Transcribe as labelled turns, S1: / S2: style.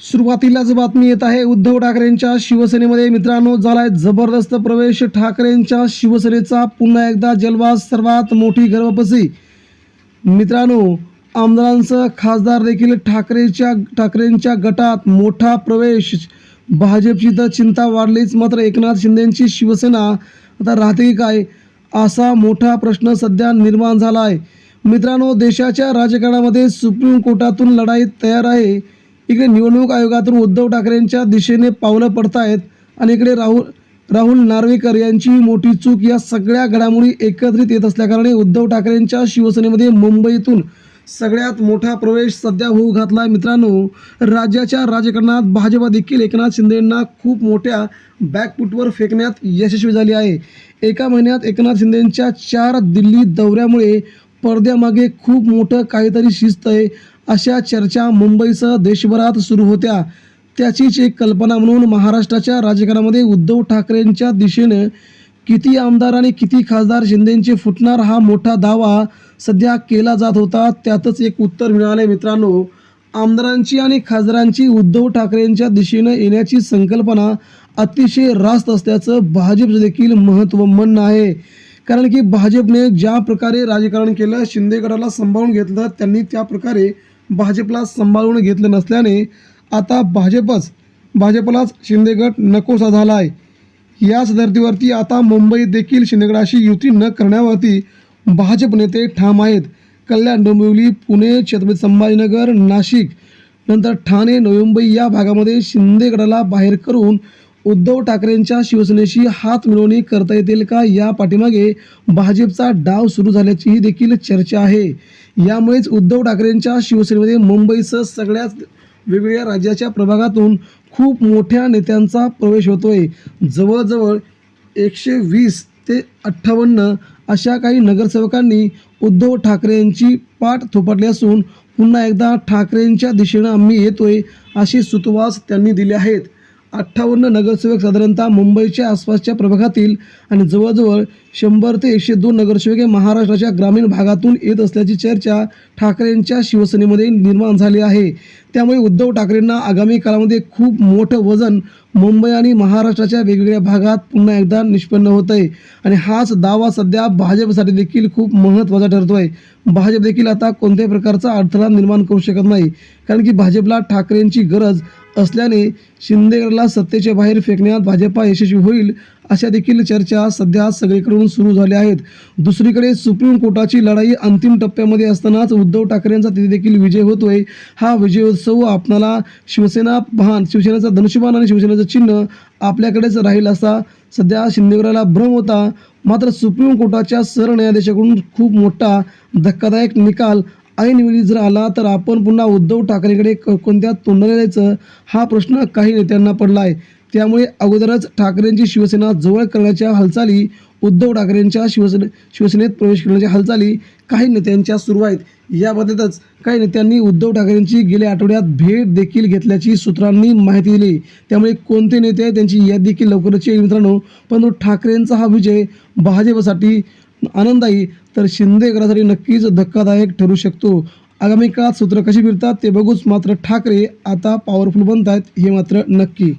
S1: सुरुवातीलाच बातमी येत आहे उद्धव ठाकरेंच्या शिवसेनेमध्ये मित्रांनो झालाय जबरदस्त प्रवेश. ठाकरेंच्या शिवसेनेचा पुन्हा एकदा जलवास सर्वात मोठी गर्भपसी मित्रांनो आमदारांसह खासदार देखील ठाकरेच्या ठाकरेंच्या गटात मोठा प्रवेश. भाजपची तर चिंता वाढलीच मात्र एकनाथ शिंदेंची शिवसेना आता राहते की काय असा मोठा प्रश्न सध्या निर्माण झाला आहे मित्रांनो देशाच्या राजकारणामध्ये सुप्रीम कोर्टातून लढाई तयार आहे. इकडे निवडणूक आयोगातून उद्धव ठाकरेंच्या दिशेने पावलं पडतायत आणि इकडे राहुल राहुल नार्वेकर यांची मोठी चूक या सगळ्या घडामोडी एकत्रित येत असल्याकारणे उद्धव ठाकरेंच्या शिवसेनेमध्ये मुंबईतून सगळ्यात मोठा प्रवेश सध्या होऊ घातला आहे मित्रांनो राज्याच्या राजकारणात भाजपा देखील एकनाथ शिंदेंना खूप मोठ्या बॅकफुटवर फेकण्यात यशस्वी झाली आहे. एका महिन्यात एकनाथ शिंदेंच्या चार दिल्ली दौऱ्यामुळे पडद्यामागे खूप मोठं काहीतरी शिस्त आहे. अशा चर्चा मुंबईसह देशभरात सुरू होत्या. त्याचीच एक कल्पना म्हणून महाराष्ट्राच्या राजकारणामध्ये उद्धव ठाकरेंच्या दिशेनं किती आमदार आणि किती खासदार शिंदेंचे फुटणार हा मोठा दावा सध्या केला जात होता त्यातच एक उत्तर मिळाले मित्रांनो. आमदारांची आणि खासदारांची उद्धव ठाकरेंच्या दिशेनं येण्याची संकल्पना अतिशय रास्त असल्याचं भाजपचं देखील महत्त्व म्हणणं आहे. कारण की भाजपने ज्या प्रकारे राजकारण केलं शिंदे गटाला सांभाळून घेतलं त्यांनी त्या प्रकारे भाजपला सांभाळून घेतलं नसल्याने आता भाजपच भाजपलाच शिंदेगट नकोसा झाला आहे याच धर्तीवरती आता मुंबईत देखील शिंदेगडाशी युती न करण्यावरती भाजप नेते ठाम आहेत. कल्याण डोंबिवली पुणे छत्रपती संभाजीनगर नाशिक नंतर ठाणे नवी मुंबई या भागामध्ये शिंदेगडाला बाहेर करून उद्धव ठाकरेंच्या शिवसेनेशी हात मिळवणी करता येतील का या पाठीमागे भाजपचा डाव सुरू झाल्याचीही देखील चर्चा आहे. यामुळेच उद्धव ठाकरेंच्या शिवसेनेमध्ये मुंबईसह सगळ्याच वेगवेगळ्या राज्याच्या प्रभागातून खूप मोठ्या नेत्यांचा प्रवेश होतोय. जवळजवळ एकशे वीस ते अठ्ठावन्न अशा काही नगरसेवकांनी उद्धव ठाकरेंची पाठ थोपटली असून पुन्हा एकदा ठाकरेंच्या दिशेनं आम्ही येतोय असे सुतवास त्यांनी दिले आहेत. अठ्ठावन्न नगरसेवक साधारणतः मुंबईच्या आसपासच्या प्रभागातील आणि जवळजवळ शंभर ते एकशे दोन नगरसेवक हे महाराष्ट्राच्या ग्रामीण भागातून येत असल्याची चर्चा ठाकरेंच्या शिवसेनेमध्ये निर्माण झाली आहे. त्यामुळे उद्धव ठाकरेंना आगामी काळामध्ये खूप मोठं वजन मुंबई आणि महाराष्ट्राच्या वेगवेगळ्या भागात पुन्हा एकदा निष्पन्न होत आहे आणि हाच दावा सध्या भाजपसाठी देखील खूप महत्त्वाचा ठरतो आहे भाजप देखील आता कोणत्याही प्रकारचा अडथळा निर्माण करू शकत नाही. कारण की भाजपला ठाकरेंची गरज असल्याने शिंदेगडला सत्तेच्या बाहेर फेकण्यात भाजपा यशस्वी होईल अशा देखील चर्चा सध्या सगळीकडून सुरू झाल्या आहेत. दुसरीकडे सुप्रीम कोर्टाची लढाई अंतिम टप्प्यामध्ये असतानाच उद्धव ठाकरेंचा तिथे देखील विजय होतोय. हा विजयोत्सव आपणाला शिवसेना भान शिवसेनेचा धनुष्यबाण आणि शिवसेनेचं चिन्ह आपल्याकडेच राहील असा सध्या शिंदेगडाला भ्रम होता. मात्र सुप्रीम कोर्टाच्या सरन्यायाधीशाकडून खूप मोठा धक्कादायक निकाल ऐनवेळी जर आला तर आपण पुन्हा उद्धव ठाकरेकडे क- कोणत्या तोंडाने जायचं हा प्रश्न काही नेत्यांना पडला आहे त्यामुळे अगोदरच ठाकरेंची शिवसेना जवळ करण्याच्या हालचाली उद्धव ठाकरेंच्या शिवसेने शिवसेनेत प्रवेश करण्याच्या हालचाली काही नेत्यांच्या सुरू आहेत. याबाबतच काही नेत्यांनी उद्धव ठाकरेंची गेल्या आठवड्यात भेट देखील घेतल्याची सूत्रांनी माहिती दिली. त्यामुळे कोणते नेते आहेत त्यांची यादी देखील लवकरच येईल मित्रांनो. परंतु ठाकरेंचा हा विजय भाजपसाठी आनंदायी तर शिंदे गटासाठी नक्कीच धक्कादायक ठरू शकतो. आगामी काळात सूत्र कशी फिरतात ते बघूच मात्र ठाकरे आता पॉवरफुल बनत आहेत हे मात्र नक्की.